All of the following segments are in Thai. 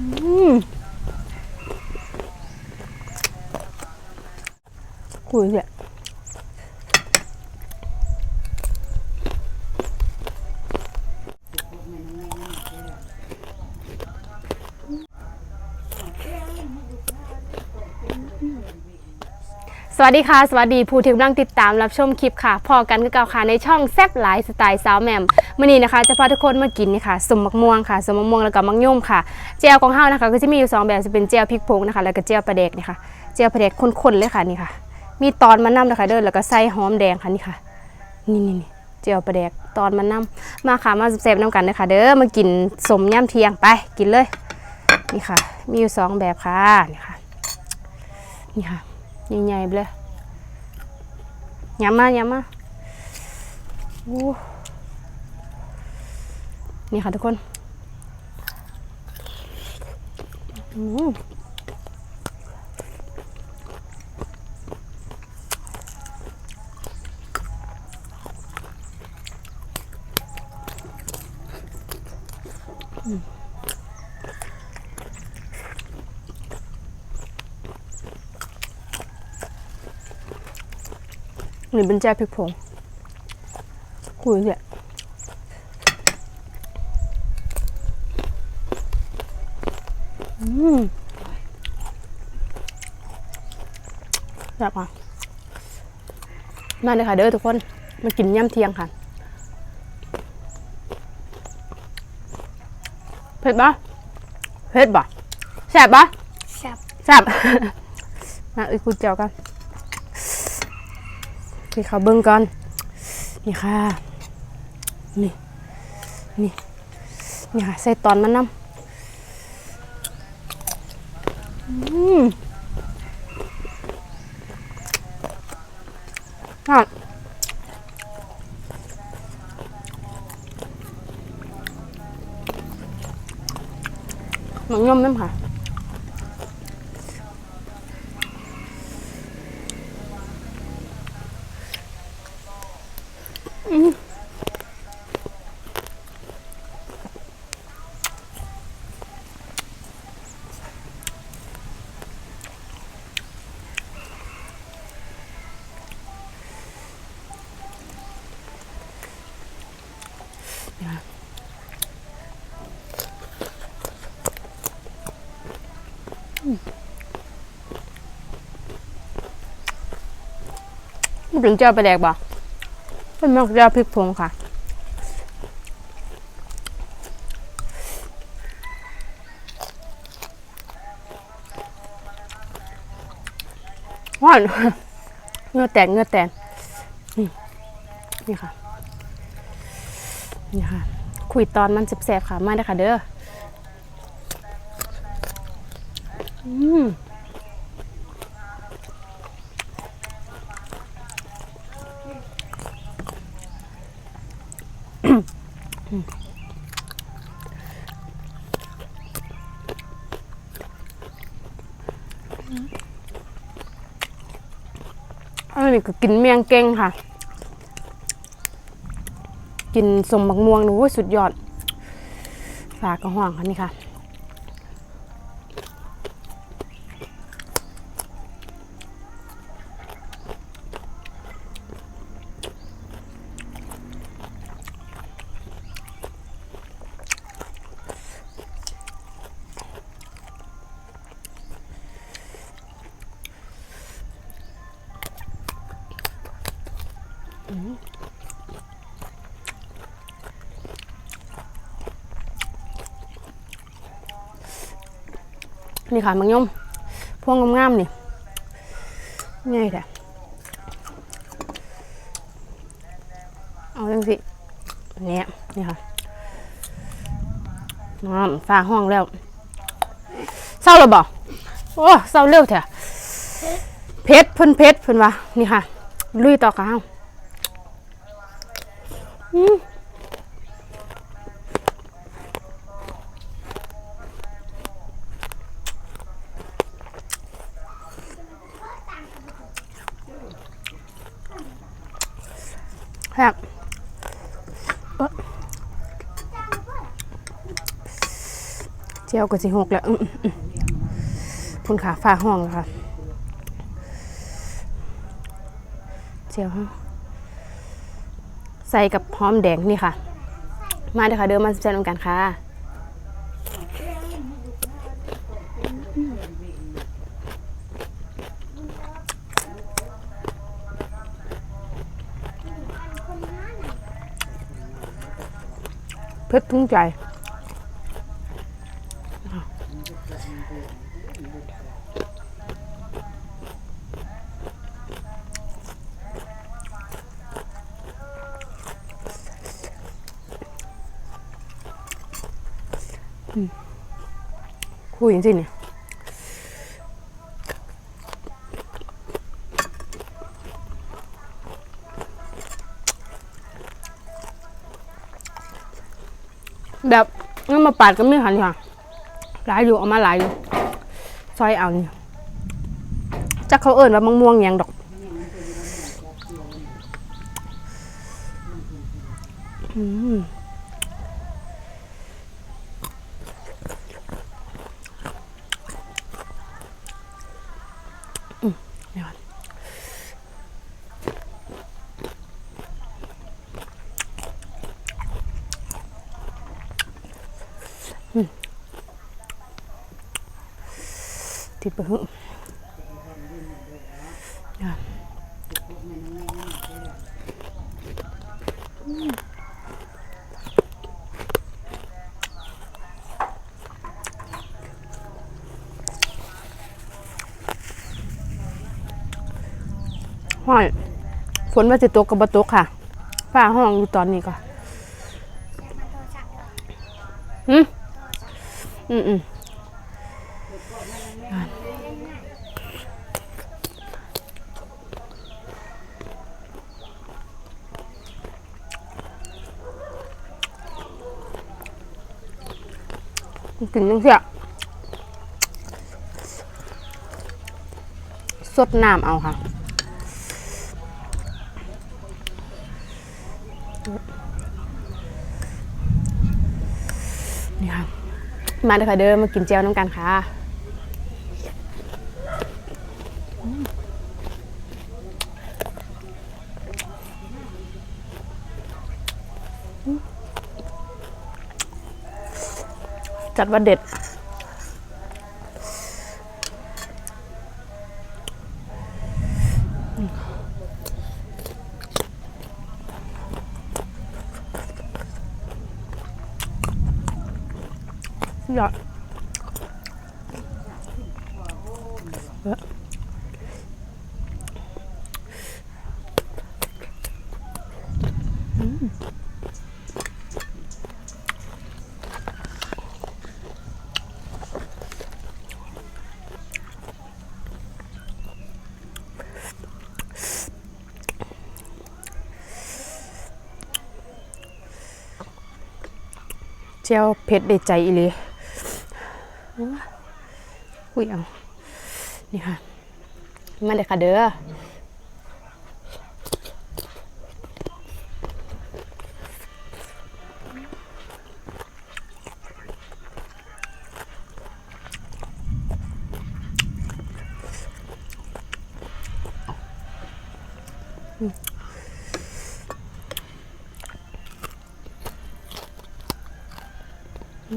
อืมคุย วัสดีค่ะ สวัสดีผู้ที่กำลังติดตามรับชมคลิปค่ะ พอกันกับเก่าค่ะในช่องแซบหลายสไตล์สาวแมมมื่อนี้นะคะจะพาทุกคนมากินนี่ค่ะสมมักม่วงค่ะสมมักม่วงแล้วก็มักย่มค่ะเจลของเฮานะคะก็จะมีอยู่สองแบบจะเป็นเจลพริกผงนะคะแล้วก็เจลปลาแดกนี่ค่ะเจลปลาแดกข้นๆเลยค่ะนี่ค่ะ มีตอนมันน้ำนะคะเด้อแล้วก็ใส่หอมแดงค่ะนี่ค่ะนี่นี่เจลปลาแดกตอนมันน้ำมาค่ะมาแซ่บน้ำกันเลยค่ะเด้อมากินสมย่ำเที่ยงไปกินเลยนี่ค่ะ มีอยู่สองแบบค่ะนี่ค่ะนี่ค่ะ ใหญ่ๆไปเลยย้ำมาย้ำมาโอ้นี่ค่ะทุกคนอืมอืม นี่เป็นแจ่พริกผงคุยเนี่ยอืมแบบอะมาเลยค่ะเด้อทุกคน มากินย่ำเที่ยงค่ะ เผ็ดปะเผ็ดปะแซ่บปะแซ่บแซ่บมาเอ้ยกูเจียวกัน นี่เขาเบิ้งก่อน นี่ค่ะ นี่ นี่ นี่ค่ะ ใส่ตอนมันน้ำอืม นเป็นเจ้าไปแดกบ่เป็นมักเจ้าพริกผงค่ะว่านเงือแตนเงือแตนนี่นี่ค่ะ นี่ค่ะคุยตอนมันแสบๆค่ะมาได้ค่ะเด้ออืมอันนี้ก็กินเมียงเก่งค่ะ กินสมบักม่วงดูว่าสุดยอดฝากกระห่วงคันนี้ค่ะ นี่ค่ะมังยมพวงงามๆนี่ง่ายแท้เอาจังสิเนี่ยนี่ค่ะน้ำฟ้าห้องแล้วเศร้าแล้วบ่โอ้เศร้าเร็วแท้เพชรเพิ่นเพชรเพิ่นว่านี่ค่ะ ลุยต่อค่ะเฮาอืม ครับเจียวก็สิหกแล้วพุ่นขาฟ้าห้องแล้วค่ะเจียวฮะใส่กับหอมแดงนี่ค่ะ มาเดี๋ยวค่ะเดินมาแซ่บๆนำกันค่ะ เผ็ดทุ่งใจคุยจริงๆเนี่ย แบบงั้นมาปาดก็ไม่หันค่ะหลายอยู่เอามาหลายอยู่ซอยเอานี่จักเขาเอิญว่ามังม่วงยังดอกอืมอืมเดี๋ยวก่อนอืม ติดไปหึอะห้อยฝนว่าจะตกกับบตกค่ะฝ้าห้องอยู่ตอนนี้ก็อืมอืมอืม กลิ่นจังเสียสดน้ำเอาค่ะนี่ค่ะ มาเด้อค่ะเดินมากินเจียวน้ำกันค่ะ จัดว่าเด็ด ยอดเยอะอืม จียวเผ็ดได้ใจอีเลยอุ้ยเอานี่ค่ะ มาเลยค่ะเด้อ ฝ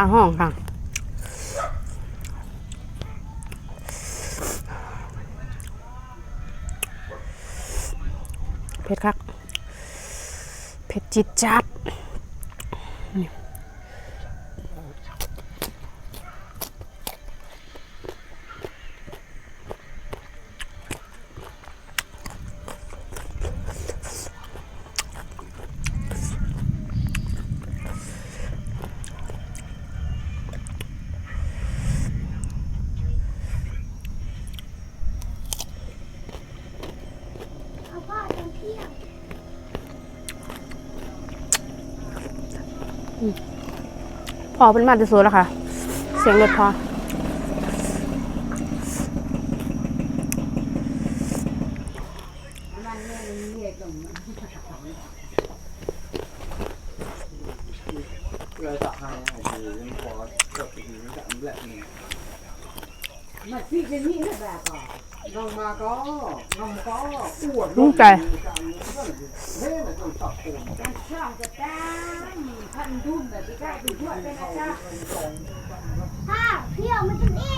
าห้องค่ะ เผ็ดคัก เผ็ด จิตจัด พอเป็นมาแตะสูแล้วค่ะ เสียงรถพอเลยตักให้ไอ้ทีมันพอจบทีมันจ รู้กไก่จักข้าเพี้ยวมันจะเอ๊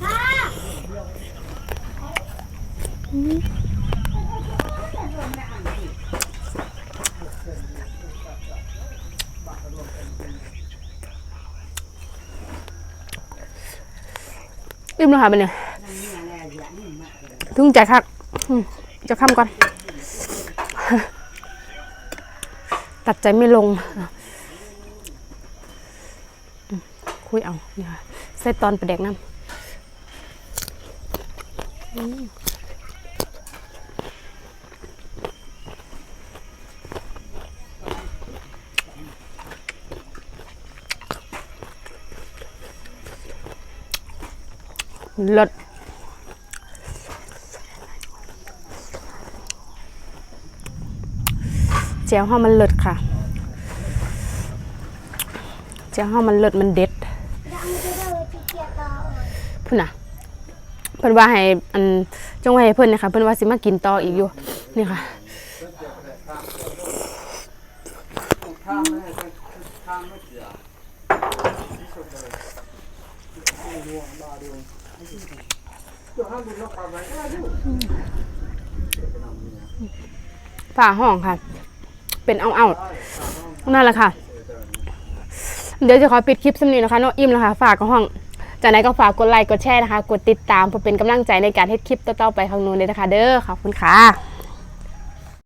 ข้าอืม อิ่มแล้วค่ะเป็นเนี่ยถึงใจคักจะข้ามก่อน ตัดใจไม่ลง คุยเอาเนี่ยค่ะใส่ตอนประเด็กน้ำ เลิศแจ่วห้ามันเลิศค่ะแจ่วห้ามันเลิศมันเด็ดเดินที่เกียร์ต่อเพิ่นน่ะเพิ่นว่าให้อันจงไว้ให้เพิ่นนะคะเพิ่นว่าสิมากินต่ออีกอยู่นี่ค่ะข้าไม่ให้ข้าไม่เสีย ฝ่าห้ามบุญนกปลาไว้ก็ได้อยู่ฝาห้องค่ะ เป็นเอาเอานั่นแหละค่ะ เดี๋ยวจะขอปิดคลิปสำนีนะคะน้องอิ่มแล้วค่ะฝากกับห้อง จากนั้นก็ฝากกดไลค์กดแชร์นะคะ กดติดตามเพื่อเป็นกำลังใจในการเฮ็ดคลิปต่อๆไปข้างนู้นเลยนะคะ เด้อขอบคุณค่ะ